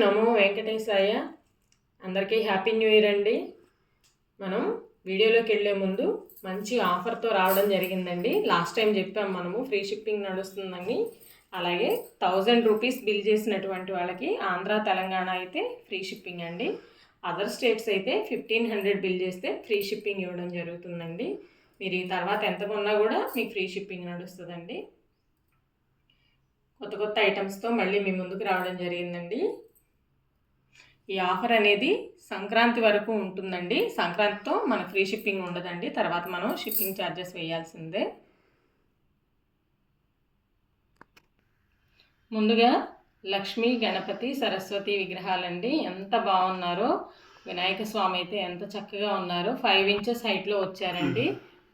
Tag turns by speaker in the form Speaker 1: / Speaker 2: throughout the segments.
Speaker 1: నమో వెంకటేశాయ. అందరికీ happy new year అండి. మనం వీడియోలోకి వెళ్ళే ముందు మంచి ఆఫర్తో రావడం జరిగిందండి. లాస్ట్ టైం చెప్పాం మనము ఫ్రీ షిప్పింగ్ నడుస్తుందని అలాగే థౌజండ్ రూపీస్ బిల్ చేసినటువంటి వాళ్ళకి ఆంధ్ర తెలంగాణ అయితే ఫ్రీ షిప్పింగ్ అండి. అదర్ స్టేట్స్ అయితే ఫిఫ్టీన్ హండ్రెడ్ బిల్ చేస్తే ఫ్రీ షిప్పింగ్ ఇవ్వడం జరుగుతుందండి. మీరు ఈ తర్వాత ఎంత కొన్నా కూడా మీకు ఫ్రీ షిప్పింగ్ నడుస్తుందండి. కొత్త కొత్త ఐటమ్స్తో మళ్ళీ మీ ముందుకు రావడం జరిగిందండి. ఈ ఆఫర్ అనేది సంక్రాంతి వరకు ఉంటుందండి. సంక్రాంతితో మన ఫ్రీ షిప్పింగ్ ఉండదండి. తర్వాత మనం షిప్పింగ్ ఛార్జెస్ వేయాల్సిందే. ముందుగా లక్ష్మి గణపతి సరస్వతి విగ్రహాలండి. ఎంత బాగున్నారో! వినాయక స్వామి అయితే ఎంత చక్కగా ఉన్నారో. ఫైవ్ ఇంచెస్ హైట్లో వచ్చారండి.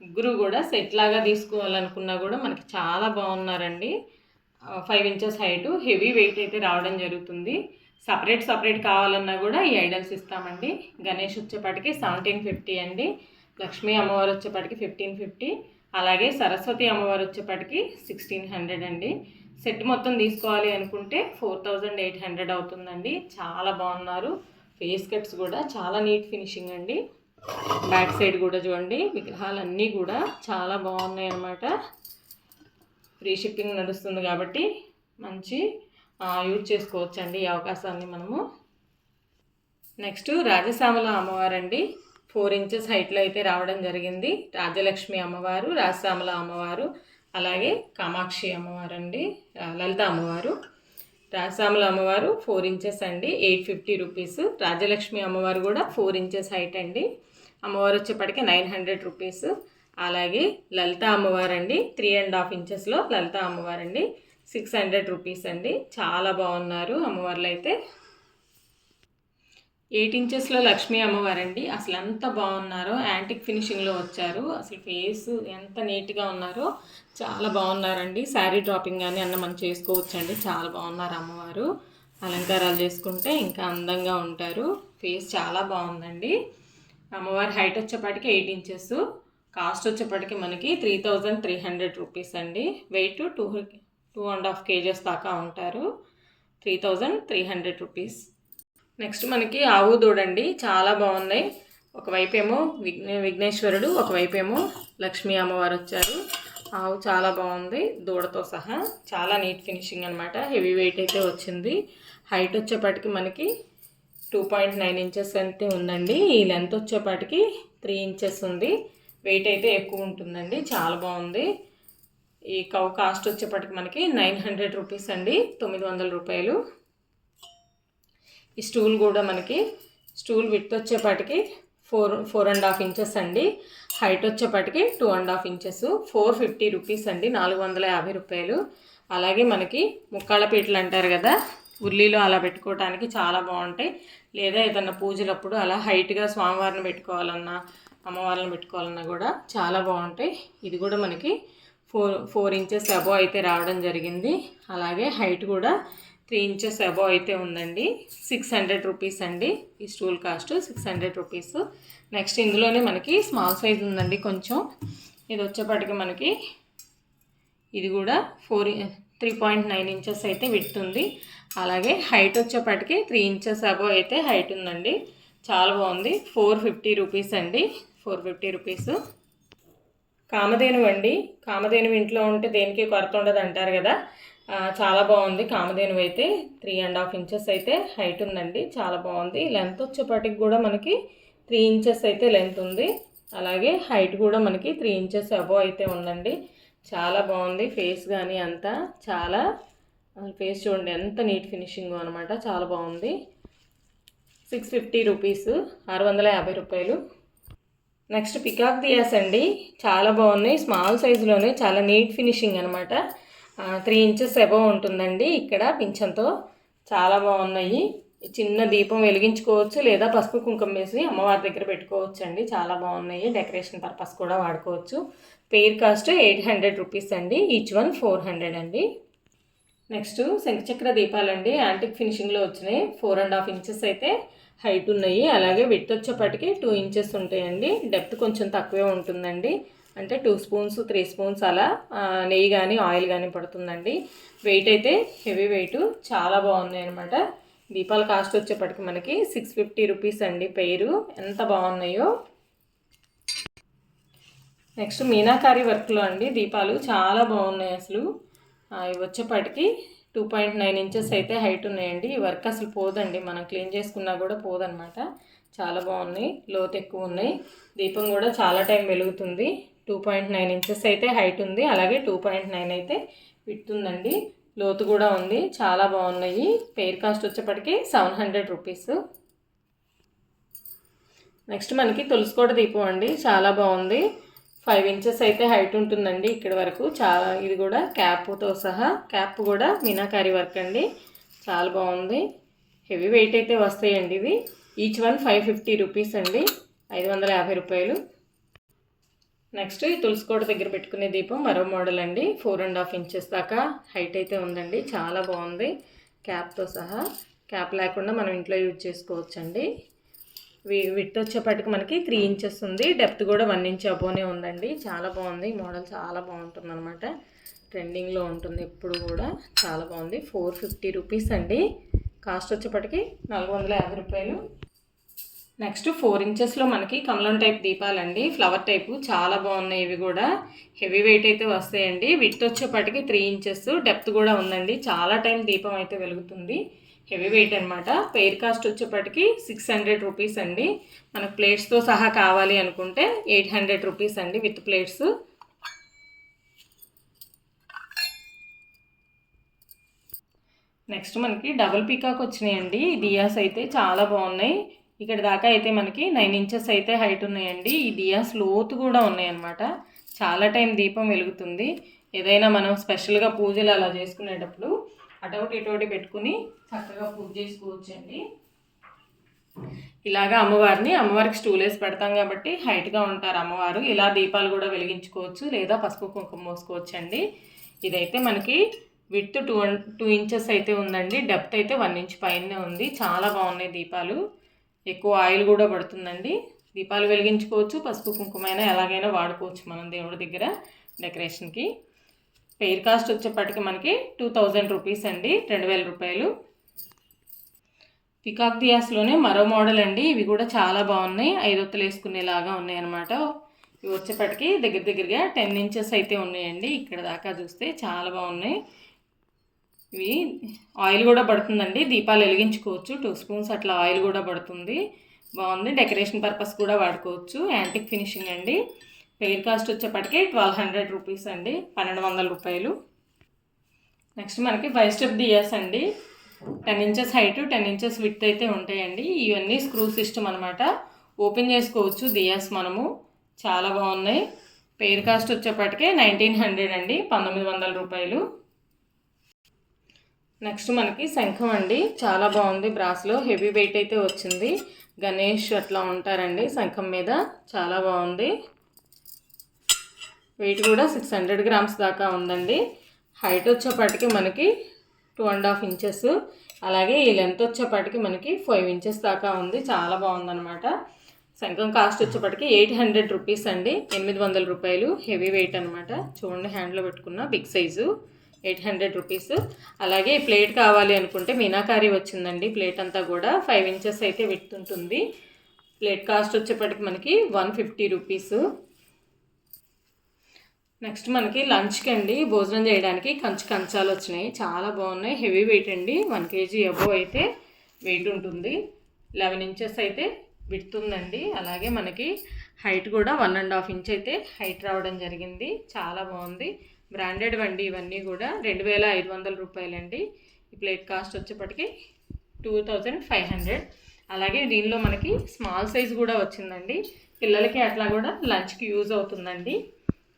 Speaker 1: ముగ్గురు కూడా సెట్ లాగా తీసుకోవాలనుకున్నా కూడా మనకి చాలా బాగున్నారండి. Five inches height heavy weight అయితే రావడం జరుగుతుంది. సపరేట్ సపరేట్ కావాలన్నా కూడా ఈ ఐడల్స్ ఇస్తామండి. గణేష్ వచ్చేపాటికి సెవెంటీన్ ఫిఫ్టీ అండి. లక్ష్మీ అమ్మవారు వచ్చేపాటికి ఫిఫ్టీన్ ఫిఫ్టీ అలాగే సరస్వతి అమ్మవారు వచ్చేపాటికి సిక్స్టీన్ హండ్రెడ్ అండి. సెట్ మొత్తం తీసుకోవాలి అనుకుంటే ఫోర్ థౌజండ్ ఎయిట్ హండ్రెడ్ అవుతుందండి. చాలా బాగున్నారు. ఫేస్ కట్స్ కూడా చాలా నీట్ ఫినిషింగ్ అండి. బ్యాక్ సైడ్ కూడా చూడండి. విగ్రహాలన్నీ కూడా చాలా బాగున్నాయి అన్నమాట ఫ్రీ షిప్పింగ్ నడుస్తుంది కాబట్టి మంచి యూజ్ చేసుకోవచ్చండి ఈ అవకాశాన్ని మనము. నెక్స్ట్ రాజశ్యామల అమ్మవారండి. ఫోర్ ఇంచెస్ హైట్లో అయితే రావడం జరిగింది. రాజలక్ష్మి అమ్మవారు రాజశ్యామల అమ్మవారు అలాగే కామాక్షి అమ్మవారు అండి లలిత అమ్మవారు. రాజశ్యామల అమ్మవారు ఫోర్ ఇంచెస్ అండి ఎయిట్ ఫిఫ్టీ రూపీస్ రాజలక్ష్మి అమ్మవారు కూడా ఫోర్ ఇంచెస్ హైట్ అండి. అమ్మవారు వచ్చేప్పటికి నైన్ హండ్రెడ్ రూపీస్ అలాగే లలిత అమ్మవారు అండి త్రీ అండ్ హాఫ్ ఇంచెస్లో లలిత అమ్మవారు అండి సిక్స్ హండ్రెడ్ రూపీస్ అండి. చాలా బాగున్నారు అమ్మవార్లు అయితే ఎయిట్ ఇంచెస్లో లక్ష్మీ అమ్మవారండి. అసలు ఎంత బాగున్నారో యాంటిక్ ఫినిషింగ్లో వచ్చారు. అసలు ఫేస్ ఎంత నీట్గా ఉన్నారో చాలా బాగున్నారండి. శారీ డ్రాపింగ్ కానీ అన్న మనం చేసుకోవచ్చండి. చాలా బాగున్నారు అమ్మవారు. అలంకారాలు చేసుకుంటే ఇంకా అందంగా ఉంటారు. ఫేస్ చాలా బాగుందండి. అమ్మవారి హైట్ వచ్చేపాటికి ఎయిట్ ఇంచెస్. కాస్ట్ వచ్చేప్పటికి మనకి three thousand three hundred rupees అండి. Weight two two and half kgs దాకా ఉంటారు. Three thousand three hundred rupees. Next మనకి ఆవు దూడండి. చాలా బాగున్నాయి. ఒకవైపేమో ఏమో విఘ్న విఘ్నేశ్వరుడు ఒకవైపేమో ఏమో లక్ష్మీ అమ్మవారు వచ్చారు. ఆవు చాలా బాగుంది. దూడతో సహా చాలా నీట్ ఫినిషింగ్ అనమాట హెవీ వెయిట్ అయితే వచ్చింది. హైట్ వచ్చేపాటికి మనకి టూ పాయింట్ నైన్ ఇంచెస్ అయితే ఉందండి. ఈ లెంత్ వచ్చేపాటికి త్రీ ఇంచెస్ ఉంది. వెయిట్ అయితే ఎక్కువ ఉంటుందండి. చాలా బాగుంది. ఈ కౌ కాస్ట్ వచ్చేప్పటికి మనకి నైన్ హండ్రెడ్ రూపీస్ అండి తొమ్మిది వందల రూపాయలు. ఈ స్టూల్ కూడా మనకి స్టూల్ విత్ వచ్చేపాటికి four four and half inches అండి. హైట్ వచ్చేపాటికి two and half inches four fifty rupees అండి నాలుగు వందల యాభై రూపాయలు. అలాగే మనకి ముక్కాళ్ళ పీటలు అంటారు కదా ఉల్లిలో అలా పెట్టుకోవడానికి చాలా బాగుంటాయి. లేదా ఏదన్నా పూజలప్పుడు అలా హైట్గా స్వామివారిని పెట్టుకోవాలన్నా అమ్మవారిని పెట్టుకోవాలన్నా కూడా చాలా బాగుంటాయి. ఇది కూడా మనకి ఫోర్ ఫోర్ ఇంచెస్ అబో అయితే రావడం జరిగింది. అలాగే హైట్ కూడా త్రీ ఇంచెస్ అబో అయితే ఉందండి. సిక్స్ హండ్రెడ్ రూపీస్ అండి ఈ stool cost six hundred rupees. Next ఇందులోనే మనకి స్మాల్ సైజ్ ఉందండి కొంచెం. ఇది వచ్చేప్పటికి మనకి ఇది కూడా four three point nine inches అయితే విడుతుంది అలాగే హైట్ వచ్చేప్పటికి త్రీ ఇంచెస్ అబో అయితే హైట్ ఉందండి. చాలా బాగుంది. ఫోర్ ఫిఫ్టీ రూపీస్ అండి. Four fifty rupees. కామధేను అండి. కామధేను ఇంట్లో ఉంటే దేనికి కొరత ఉండదు అంటారు కదా. చాలా బాగుంది కామధేను అయితే. త్రీ అండ్ హాఫ్ ఇంచెస్ అయితే హైట్ ఉందండి. చాలా బాగుంది. లెంత్ వచ్చేపాటికి కూడా మనకి త్రీ ఇంచెస్ అయితే లెంత్ ఉంది. అలాగే హైట్ కూడా మనకి త్రీ ఇంచెస్ అబో అయితే ఉందండి. చాలా బాగుంది ఫేస్ కానీ అంతా. చాలా ఫేస్ చూడండి ఎంత నీట్ ఫినిషింగ్ అనమాట చాలా బాగుంది. Six fifty rupees. ఆరు వందల యాభై రూపాయలు. నెక్స్ట్ పికాక్ దియాస్ అండి. చాలా బాగున్నాయి. స్మాల్ సైజులోనే చాలా నీట్ ఫినిషింగ్ అనమాట త్రీ ఇంచెస్ అబవ్ ఉంటుందండి ఇక్కడ పింఛంతో. చాలా బాగున్నాయి. చిన్న దీపం వెలిగించుకోవచ్చు లేదా పసుపు కుంకుమ వేసి అమ్మవారి దగ్గర పెట్టుకోవచ్చు అండి. చాలా బాగున్నాయి. డెకరేషన్ పర్పస్ కూడా వాడుకోవచ్చు. Pair cost eight hundred rupees అండి. ఈచ్ వన్ ఫోర్ హండ్రెడ్ అండి. నెక్స్ట్ శంఖచక్ర దీపాలండి. యాంటిక్ ఫినిషింగ్లో వచ్చినాయి. ఫోర్ అండ్ హాఫ్ ఇంచెస్ అయితే. హైట్ ఉన్నాయి. అలాగే విత్ వచ్చేప్పటికి టూ ఇంచెస్ ఉంటాయండి. డెప్త్ కొంచెం తక్కువే ఉంటుందండి. అంటే టూ స్పూన్స్ త్రీ స్పూన్స్ అలా నెయ్యి కానీ ఆయిల్ కానీ పడుతుందండి. వెయిట్ అయితే హెవీ వెయిట్ చాలా బాగున్నాయి అనమాట దీపాల కాస్ట్ వచ్చేప్పటికి మనకి సిక్స్ ఫిఫ్టీ రూపీస్ అండి పేరు. ఎంత బాగున్నాయో. నెక్స్ట్ మీనాకారి వర్క్లో అండి దీపాలు చాలా బాగున్నాయి అసలు. ఆ, ఇవి వచ్చేపాటికి టూ పాయింట్ నైన్ ఇంచెస్ అయితే హైట్ ఉన్నాయండి. ఈ వర్క్ అసలు పోదండి. మనం క్లీన్ చేసుకున్నా కూడా పోదనమాట చాలా బాగున్నాయి. లోతు ఎక్కువ ఉన్నాయి. దీపం కూడా చాలా టైం వెలుగుతుంది. టూ పాయింట్ నైన్ ఇంచెస్ అయితే హైట్ ఉంది. అలాగే టూ పాయింట్ నైన్ అయితే విడ్త్ లోతు కూడా ఉంది. చాలా బాగున్నాయి. పెయిర్ కాస్ట్ వచ్చేప్పటికి సెవెన్ హండ్రెడ్ రూపీస్ నెక్స్ట్ మనకి తులసికోట దీపం అండి. చాలా బాగుంది. ఫైవ్ ఇంచెస్ అయితే హైట్ ఉంటుందండి ఇక్కడ వరకు. చాలా ఇది కూడా క్యాప్తో సహా క్యాప్ కూడా మీనాకారి వర్క్ అండి. చాలా బాగుంది. హెవీ వెయిట్ అయితే వస్తాయండి ఇవి. Each one five fifty rupees అండి. ఐదు వందల యాభై రూపాయలు. నెక్స్ట్ ఈ తులసికోట దగ్గర పెట్టుకునే దీపం మరో మోడల్ అండి. ఫోర్ అండ్ హాఫ్ ఇంచెస్ దాకా హైట్ అయితే ఉందండి. చాలా బాగుంది. క్యాప్తో సహా. క్యాప్ లేకుండా మనం ఇంట్లో యూజ్ చేసుకోవచ్చండి. వి విత్ వచ్చేపటికి మనకి త్రీ ఇంచెస్ ఉంది. డెప్త్ కూడా వన్ ఇంచ్ అబోనే ఉందండి. చాలా బాగుంది. ఈ మోడల్ చాలా బాగుంటుంది అనమాట ట్రెండింగ్లో ఉంటుంది ఎప్పుడు కూడా. చాలా బాగుంది. ఫోర్ ఫిఫ్టీ రూపీస్ అండి. కాస్ట్ వచ్చేప్పటికి నాలుగు వందల యాభై రూపాయలు. నెక్స్ట్ ఫోర్ ఇంచెస్లో మనకి కమలం టైప్ దీపాలండి. ఫ్లవర్ టైపు చాలా బాగున్నాయి ఇవి కూడా. హెవీ వెయిట్ అయితే వస్తాయండి. విత్ వచ్చేప్పటికి త్రీ ఇంచెస్. డెప్త్ కూడా ఉందండి. చాలా టైం దీపం అయితే వెలుగుతుంది. హెవీ వెయిట్ అనమాట పెయిర్ కాస్ట్ వచ్చేపటికి సిక్స్ హండ్రెడ్ రూపీస్ అండి. మనకు ప్లేట్స్తో సహా కావాలి అనుకుంటే ఎయిట్ హండ్రెడ్ రూపీస్ అండి విత్ ప్లేట్స్. నెక్స్ట్ మనకి డబుల్ పీకాక్ వచ్చినాయండి. ఈ డియాస్ అయితే చాలా బాగున్నాయి. ఇక్కడ దాకా అయితే మనకి నైన్ ఇంచెస్ అయితే హైట్ ఉన్నాయండి. ఈ డియాస్ లోతు కూడా ఉన్నాయన్నమాట చాలా టైం దీపం వెలుగుతుంది. ఏదైనా మనం స్పెషల్గా పూజలు అలా చేసుకునేటప్పుడు అటొకటి ఇటొకటి పెట్టుకుని చక్కగా పూజ చేసుకోవచ్చండి. ఇలాగా అమ్మవారిని అమ్మవారికి స్టూల్ వేసి పెడతాం కాబట్టి హైట్గా ఉంటారు అమ్మవారు. ఇలా దీపాలు కూడా వెలిగించుకోవచ్చు లేదా పసుపు కుంకుమ మోసుకోవచ్చండి ఇదైతే మనకి విత్ టూ టూ ఇంచెస్ అయితే ఉందండి. డెప్త్ అయితే వన్ ఇంచ్ పైనే ఉంది. చాలా బాగున్నాయి దీపాలు. ఎక్కువ ఆయిల్ కూడా పడుతుందండి. దీపాలు వెలిగించుకోవచ్చు పసుపు కుంకుమైనా ఎలాగైనా వాడుకోవచ్చు మనం దేవుడి దగ్గర డెకరేషన్కి. పెయిర్ కాస్ట్ వచ్చేప్పటికి మనకి టూ థౌజండ్ రూపీస్ అండి రెండు వేల రూపాయలు. పికాక్ దియాస్లోనే మరో మోడల్ అండి ఇవి కూడా చాలా బాగున్నాయి ఐదొత్తులు వేసుకునేలాగా ఉన్నాయి అనమాట ఇవి వచ్చేప్పటికి దగ్గర దగ్గరగా టెన్ ఇంచెస్ అయితే ఉన్నాయండి ఇక్కడ దాకా చూస్తే చాలా బాగున్నాయి. ఇవి ఆయిల్ కూడా పడుతుందండి దీపాలు వెలిగించుకోవచ్చు టూ స్పూన్స్ అట్లా ఆయిల్ కూడా పడుతుంది. బాగుంది డెకరేషన్ పర్పస్ కూడా వాడుకోవచ్చు యాంటిక్ ఫినిషింగ్ అండి. పెయిర్ కాస్ట్ వచ్చేప్పటికి ట్వెల్వ్ హండ్రెడ్ రూపీస్ అండి పన్నెండు వందల రూపాయలు. నెక్స్ట్ మనకి ఫైవ్ స్టెప్ దియాస్ అండి. Ten inches height ten inches width అయితే ఉంటాయండి. ఇవన్నీ స్క్రూ సిస్టమ్ అనమాట ఓపెన్ చేసుకోవచ్చు దియాస్ మనము. చాలా బాగున్నాయి. పెయిర్ కాస్ట్ వచ్చేప్పటికే నైన్టీన్ హండ్రెడ్ అండి పంతొమ్మిది వందల రూపాయలు. నెక్స్ట్ మనకి శంఖం అండి. చాలా బాగుంది బ్రాస్లో హెవీ వెయిట్ అయితే వచ్చింది. గణేష్ అట్లా ఉంటారండి శంఖం మీద. చాలా బాగుంది. వెయిట్ కూడా సిక్స్ హండ్రెడ్ గ్రామ్స్ దాకా ఉందండి. హైట్ వచ్చేపాటికి మనకి టూ అండ్ హాఫ్ ఇంచెస్. అలాగే ఈ లెంత్ వచ్చేపాటికి మనకి ఫైవ్ ఇంచెస్ దాకా ఉంది. చాలా బాగుందనమాట శంఖం కాస్ట్ వచ్చేప్పటికి ఎయిట్ హండ్రెడ్ రూపీస్ అండి. ఎనిమిది వందల రూపాయలు హెవీ వెయిట్ అనమాట చూడండి హ్యాండ్లో పెట్టుకున్న big size. Eight hundred rupees. అలాగే ఈ ప్లేట్ కావాలి అనుకుంటే మీనాకారి వచ్చిందండి. ప్లేట్ అంతా కూడా ఫైవ్ ఇంచెస్ అయితే ఉంటుంది ప్లేట్ కాస్ట్ వచ్చేప్పటికి మనకి వన్ ఫిఫ్టీ రూపీస్. నెక్స్ట్ మనకి లంచ్కి అండి భోజనం చేయడానికి కంచు కంచాలు వచ్చినాయి. చాలా బాగున్నాయి. హెవీ వెయిట్ అండి. వన్ కేజీ అబో అయితే వెయిట్ ఉంటుంది. లెవెన్ ఇంచెస్ అయితే విడుతుందండి అలాగే మనకి హైట్ కూడా వన్ అండ్ హాఫ్ ఇంచ్ అయితే హైట్ రావడం జరిగింది. చాలా బాగుంది. బ్రాండెడ్ అండి ఇవన్నీ కూడా రెండు వేల ఐదు వందల రూపాయలండి. ఈ ప్లేట్ కాస్ట్ వచ్చేప్పటికి టూ థౌజండ్ ఫైవ్ హండ్రెడ్. అలాగే దీనిలో మనకి స్మాల్ సైజ్ కూడా వచ్చిందండి. పిల్లలకి అట్లా కూడా లంచ్కి యూజ్ అవుతుందండి.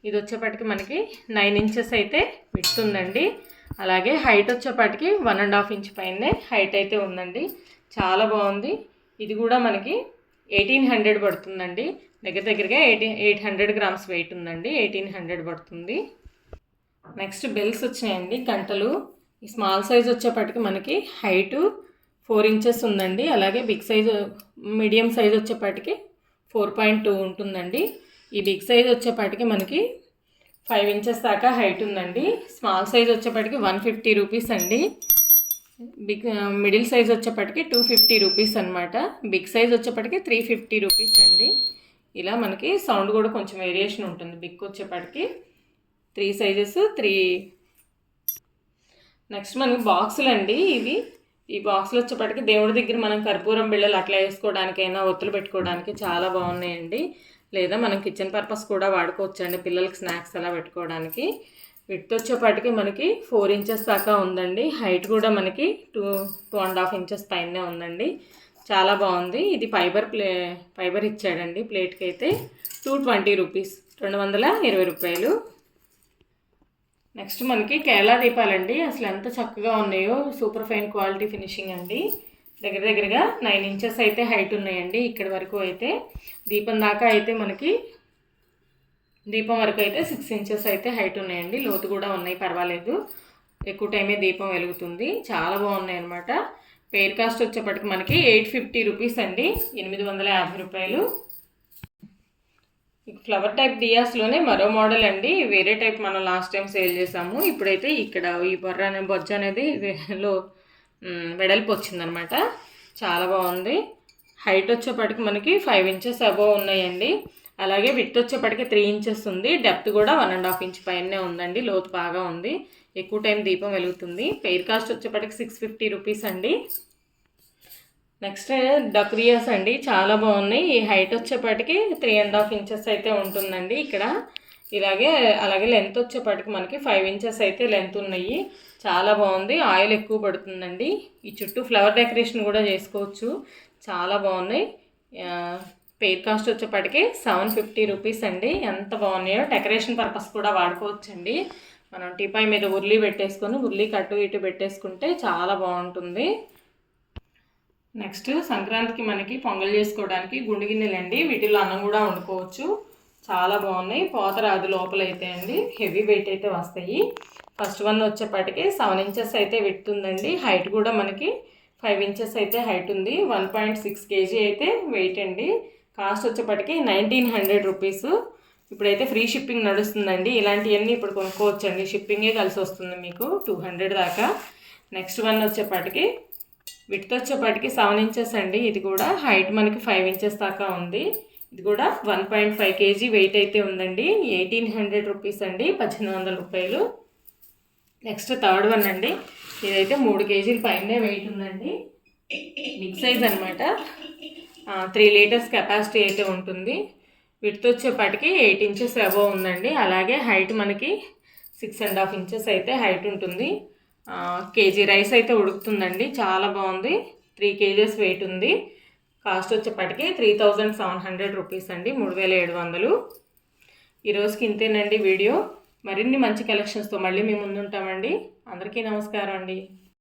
Speaker 1: ఇది వచ్చేపాటికి మనకి నైన్ ఇంచెస్ అయితే విడుతుందండి అలాగే హైట్ వచ్చేపాటికి వన్ అండ్ హాఫ్ ఇంచ్ పైనే హైట్ అయితే ఉందండి. చాలా బాగుంది. ఇది కూడా మనకి ఎయిటీన్ హండ్రెడ్ పడుతుందండి. దగ్గర దగ్గరగా eighteen eight hundred grams weight ఉందండి. ఎయిటీన్ హండ్రెడ్ పడుతుంది. నెక్స్ట్ బెల్స్ వచ్చినాయండి గంటలు. ఈ స్మాల్ సైజ్ వచ్చేపాటికి మనకి హైటు ఫోర్ ఇంచెస్ ఉందండి. అలాగే బిగ్ సైజ్ మీడియం సైజ్ వచ్చేపాటికి ఫోర్ పాయింట్ టూ ఉంటుందండి. ఈ బిగ్ సైజ్ వచ్చేపాటికి మనకి ఫైవ్ ఇంచెస్ దాకా హైట్ ఉందండి. స్మాల్ సైజ్ వచ్చేప్పటికి వన్ ఫిఫ్టీ రూపీస్ అండి. బిగ్ మిడిల్ సైజ్ వచ్చేప్పటికి టూ ఫిఫ్టీ రూపీస్ అనమాట బిగ్ సైజ్ వచ్చేప్పటికి త్రీ ఫిఫ్టీ రూపీస్ అండి. ఇలా మనకి సౌండ్ కూడా కొంచెం వేరియేషన్ ఉంటుంది. బిగ్ వచ్చేప్పటికి త్రీ సైజెస్ త్రీ నెక్స్ట్ మనకి బాక్సులు అండి ఇవి. ఈ బాక్సులు వచ్చేప్పటికి దేవుడి దగ్గర మనం కర్పూరం బిళ్ళలు అట్లా వేసుకోవడానికైనా ఒత్తులు పెట్టుకోవడానికి చాలా బాగున్నాయండి. లేదా మనం కిచెన్ పర్పస్ కూడా వాడుకోవచ్చు అండి పిల్లలకి స్నాక్స్ అలా పెట్టుకోవడానికి. విత్ వచ్చేపాటికి మనకి ఫోర్ ఇంచెస్ దాకా ఉందండి. హైట్ కూడా మనకి two two and half inches పైనే ఉందండి. చాలా బాగుంది. ఇది ఫైబర్ ప్లే ఫైబర్ ఇచ్చాడండి ప్లేట్కి అయితే టూ ట్వంటీ రూపీస్ రెండు వందల ఇరవై రూపాయలు. నెక్స్ట్ మనకి కేరళ దీపాలండి. అసలు ఎంత చక్కగా ఉన్నాయో. సూపర్ ఫైన్ క్వాలిటీ ఫినిషింగ్ అండి. దగ్గర దగ్గరగా నైన్ ఇంచెస్ అయితే హైట్ ఉన్నాయండి. ఇక్కడ వరకు అయితే దీపం దాకా అయితే మనకి దీపం వరకు అయితే సిక్స్ ఇంచెస్ అయితే హైట్ ఉన్నాయండి. లోతు కూడా ఉన్నాయి పర్వాలేదు. ఎక్కువ టైమే దీపం వెలుగుతుంది. చాలా బాగున్నాయి అనమాట పేర్ కాస్ట్ వచ్చేప్పటికి మనకి ఎయిట్ ఫిఫ్టీ రూపీస్ అండి. ఎనిమిది వందల యాభై రూపాయలు. ఫ్లవర్ టైప్ డియాస్లోనే మరో మోడల్ అండి. వేరే టైప్ మనం లాస్ట్ టైం సేల్ చేసాము. ఇప్పుడైతే ఇక్కడ ఈ బొర్ర అనే బొజ్జ అనేది లో వెడల్పు వచ్చిందనమాట. చాలా బాగుంది. హైట్ వచ్చేప్పటికి మనకి ఫైవ్ ఇంచెస్ అబోవ్ ఉన్నాయండి. అలాగే విత్ వచ్చేప్పటికి త్రీ ఇంచెస్ ఉంది. డెప్త్ కూడా వన్ అండ్ హాఫ్ ఇంచ్ పైనే ఉందండి. లోతు బాగా ఉంది. ఎక్కువ టైం దీపం వెలుగుతుంది. పెయిర్ కాస్ట్ వచ్చేప్పటికి సిక్స్ ఫిఫ్టీ రూపీస్ అండి. నెక్స్ట్ డక్రియాస్ అండి. చాలా బాగున్నాయి. ఈ హైట్ వచ్చేపాటికి త్రీ అండ్ హాఫ్ ఇంచెస్ అయితే ఉంటుందండి ఇక్కడ. ఇలాగే అలాగే లెంత్ వచ్చేపాటికి మనకి ఫైవ్ ఇంచెస్ అయితే లెంత్ ఉన్నాయి. చాలా బాగుంది. ఆయిల్ ఎక్కువ పడుతుందండి. ఈ చుట్టూ ఫ్లవర్ డెకరేషన్ కూడా చేసుకోవచ్చు. చాలా బాగున్నాయి. పెయిర్ కాస్ట్ వచ్చేపాటికి సెవెన్ ఫిఫ్టీ రూపీస్ అండి. ఎంత బాగున్నాయో డెకరేషన్ పర్పస్ కూడా వాడుకోవచ్చండి. మనం టీపాయ్ మీద ఉర్లీ పెట్టేసుకొని ఉర్లీ కట్టు ఇటు పెట్టేసుకుంటే చాలా బాగుంటుంది. నెక్స్ట్ సంక్రాంతికి మనకి పొంగల్ చేసుకోవడానికి గుండు గిన్నెలండి. వీటిలో అన్నం కూడా వండుకోవచ్చు. చాలా బాగున్నాయి. పోత రాదు లోపల అయితే అండి. హెవీ వెయిట్ అయితే వస్తాయి. ఫస్ట్ వన్ వచ్చేప్పటికి సెవెన్ ఇంచెస్ అయితే విడుతుందండి. హైట్ కూడా మనకి ఫైవ్ ఇంచెస్ అయితే హైట్ ఉంది. వన్ పాయింట్ సిక్స్ కేజీ అయితే వెయిట్ అండి. కాస్ట్ వచ్చేప్పటికి నైన్టీన్ హండ్రెడ్ రూపీస్. ఇప్పుడైతే ఫ్రీ షిప్పింగ్ నడుస్తుందండి. ఇలాంటివన్నీ ఇప్పుడు కొనుక్కోవచ్చండి. షిప్పింగే కలిసి వస్తుంది మీకు టూ హండ్రెడ్ దాకా. నెక్స్ట్ వన్ వచ్చేపాటికి విడ్త్ వచ్చేపాటికి సెవెన్ ఇంచెస్ అండి. ఇది కూడా హైట్ మనకి ఫైవ్ ఇంచెస్ దాకా ఉంది. ఇది కూడా one point five KG weight అయితే ఉందండి. ఎయిటీన్ హండ్రెడ్ రూపీస్ అండి పద్దెనిమిది వందల రూపాయలు. నెక్స్ట్ థర్డ్ వన్ అండి. ఇదైతే మూడు కేజీల పైనే వెయిట్ ఉందండి. బిగ్ సైజ్ అనమాట త్రీ లీటర్స్ కెపాసిటీ అయితే ఉంటుంది. విడ్త్ వచ్చేపాటికి ఎయిట్ ఇంచెస్ అబోవ్ ఉందండి. అలాగే హైట్ మనకి సిక్స్ అండ్ హాఫ్ ఇంచెస్ అయితే హైట్ ఉంటుంది. కేజీ రైస్ అయితే ఉడుకుతుందండి. చాలా బాగుంది. త్రీ కేజెస్ వెయిట్ ఉంది. కాస్ట్ వచ్చేప్పటికి three thousand seven hundred rupees అండి మూడు వేల ఏడు వందలు. ఈరోజుకి ఇంతేనండి వీడియో. మరిన్ని మంచి కలెక్షన్స్తో మళ్ళీ మేము ముందుంటామండి. అందరికీ నమస్కారం అండి.